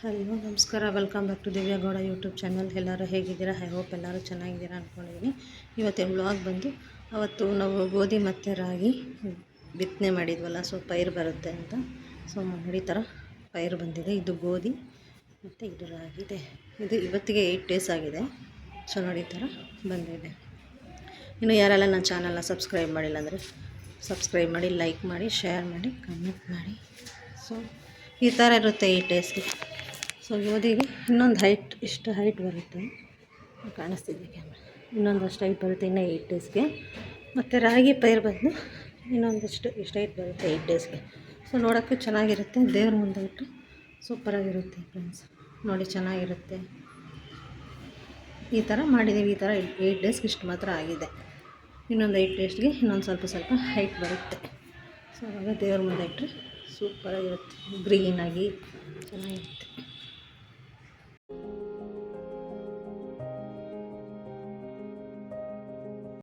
Hello, ನಮಸ್ಕಾರ. Welcome back to Divya Gowda YouTube channel. ಎಲ್ಲರೂ ಹೇಗಿದ್ದೀರಾ? ಐ ಹೋಪ್ ಎಲ್ಲರೂ ಚೆನ್ನಾಗಿದ್ದೀರಾ ಅಂದ್ಕೊಂಡಿದ್ದೀನಿ ಇವತ್ತಿನ ಬ್ಲಾಗ್ ಬಂದು, ಅವತ್ತು ನಾವು ಗೋಧಿ ಮತ್ತು ರಾಗಿ ಬಿತ್ತನೆ ಮಾಡಿದ್ವಲ್ಲ, ಸೊ ಪೈರು ಬರುತ್ತೆ ಅಂತ. ಸೊ ನೋಡಿ ಥರ ಪೈರು ಬಂದಿದೆ. ಇದು ಗೋಧಿ ಮತ್ತು ಇದು ರಾಗಿ. ಇದೆ. ಇದು ಇವತ್ತಿಗೆ ಏಯ್ಟ್ ಡೇಸ್ ಆಗಿದೆ. ಸೊ ನೋಡಿ ಥರ ಬಂದಿದೆ. ಇನ್ನು ಯಾರೆಲ್ಲ ನನ್ನ ಚಾನಲ್ನ ಸಬ್ಸ್ಕ್ರೈಬ್ ಮಾಡಿಲ್ಲ ಅಂದರೆ ಸಬ್ಸ್ಕ್ರೈಬ್ ಮಾಡಿ, ಲೈಕ್ ಮಾಡಿ, ಶೇರ್ ಮಾಡಿ, ಕಮೆಂಟ್ ಮಾಡಿ. ಸೊ ಈ ಥರ ಇರುತ್ತೆ ಏಯ್ಟ್ ಟೇಸ್ಟಿ ಸೊ ಗೋಧಿಗೆ ಇನ್ನೊಂದು ಹೈಟ್ ಇಷ್ಟು ಹೈಟ್ ಬರುತ್ತೆ. ಕಾಣಿಸ್ತಿದೆ ಕ್ಯಾಮ್ರಾ ಇನ್ನೊಂದಷ್ಟು ಹೈಟ್ ಬರುತ್ತೆ, ಇನ್ನೂ ಏಯ್ಟ್ ಡೇಸ್ಗೆ ಮತ್ತು ರಾಗಿ ಪೈರು ಬಂದು ಇನ್ನೊಂದಷ್ಟು ಇಷ್ಟು ಹೈಟ್ ಬರುತ್ತೆ ಏಯ್ಟ್ ಡೇಸ್ಗೆ ಸೊ ನೋಡೋಕ್ಕೆ ಚೆನ್ನಾಗಿರುತ್ತೆ. ದೇವ್ರ ಮುಂದೆ ಇಟ್ಟು ಸೂಪರಾಗಿರುತ್ತೆ ಫ್ರೆಂಡ್ಸ್ ನೋಡಿ, ಚೆನ್ನಾಗಿರುತ್ತೆ. ಈ ಥರ ಮಾಡಿದ್ದೀವಿ. ಈ ಥರ ಏಯ್ಟ್ ಡೇಸ್ಗೆ ಇಷ್ಟು ಮಾತ್ರ ಆಗಿದೆ. ಇನ್ನೊಂದು ಏಯ್ಟ್ ಡೇಸ್ಗೆ ಇನ್ನೊಂದು ಸ್ವಲ್ಪ ಸ್ವಲ್ಪ ಹೈಟ್ ಬರುತ್ತೆ. ಸೊ ಅವಾಗ ದೇವ್ರ ಮುಂದೆ ಇಟ್ಟರೆ ಸೂಪರಾಗಿರುತ್ತೆ ಗ್ರೀನಾಗಿ ಚೆನ್ನಾಗಿರುತ್ತೆ.